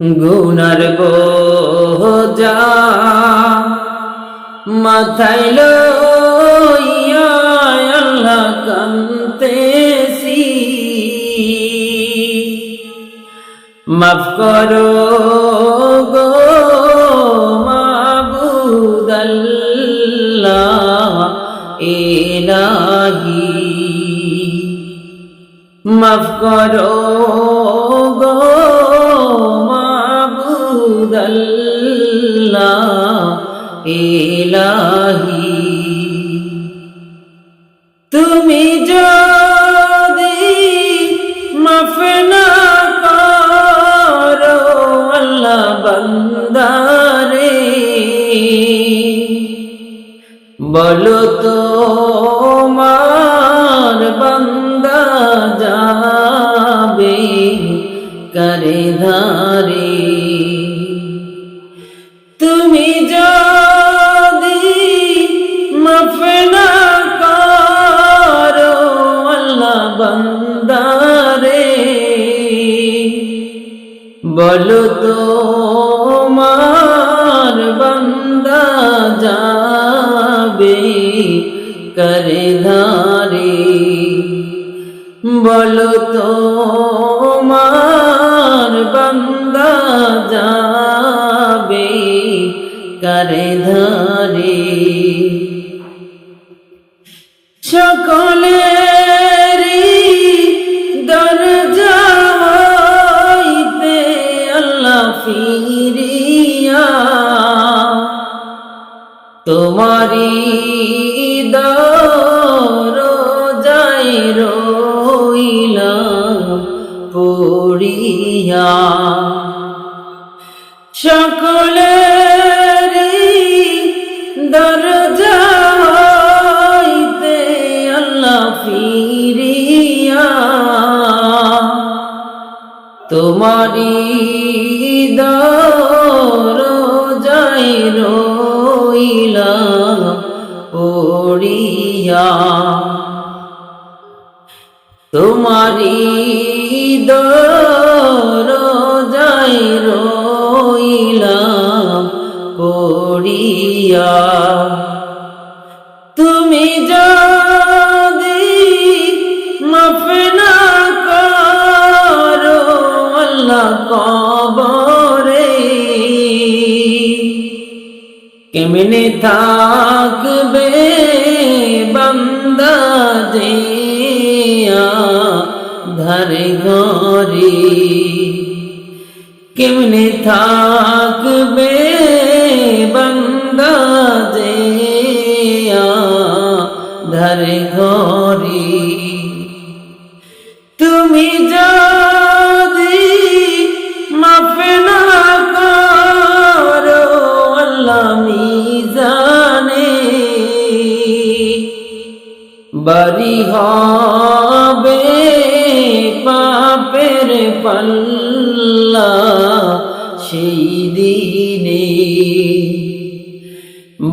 গুনার বোঝা মাথায় লইয়া আল্লাহ কান্তেছি। মাফ করো গো মাবুদাল্লাহ ইলাহি। মাফ করো গো ইলাহি। তুমি যদি মাফ না করো আল্লাহ বন্দারে, বলো তো মার বন্দা যাবে করে ধারে? তুমি যদি মাফ না করো, আল্লাহ বন্দারে। বলো তো মার বন্দা যাবে করে ধারে? বলো তো মার বন্দা যাবে করে ধারে। সকলে আল্লাহ ফিরিয়া তোমারি দরজায় তোমারি দরজায় রইলা পড়িয়া। তোমারি দরজায় রইলা পড়িয়া। কবরে। কেমনে থাকবে বন্দা দেয়া ধরে ঘরে? কেমনে থাকবে বন্দা দেয়া ধরে ঘরে বাড়ি হবে পাপের পাল্লা সেই দিনে।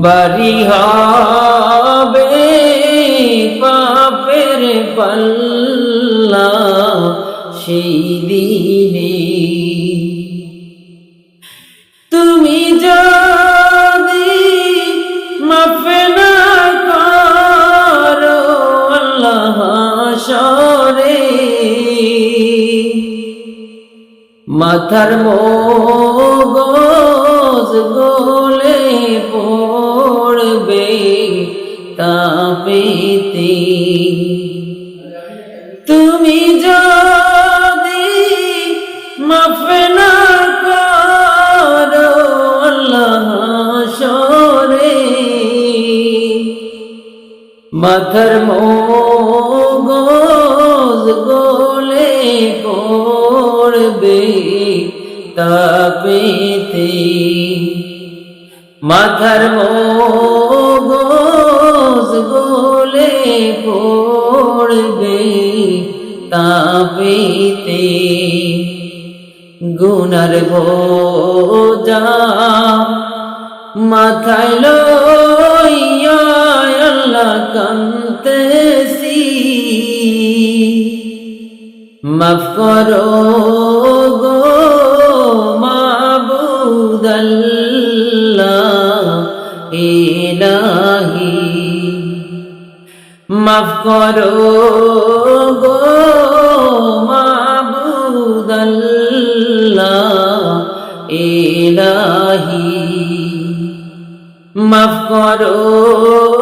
বাড়ি হবে পাপের পাল্লা সেই দিনে। মাথার মগজ গোলে পড়বে তাপেতে। তুমি যদি মাফ না করো আল্লাহ সরে। মাথার মগজ গোলে পড়বে তাপেতে মাথার মগজ গোলে পড়বে তাপেতে গুনার বোঝা মাথায় লইয়া মাফ করো গো মাবুদাল্লাহ ইলাহি। মাফ করো গো মাবুদাল্লাহ ইলাহি। মাফ করো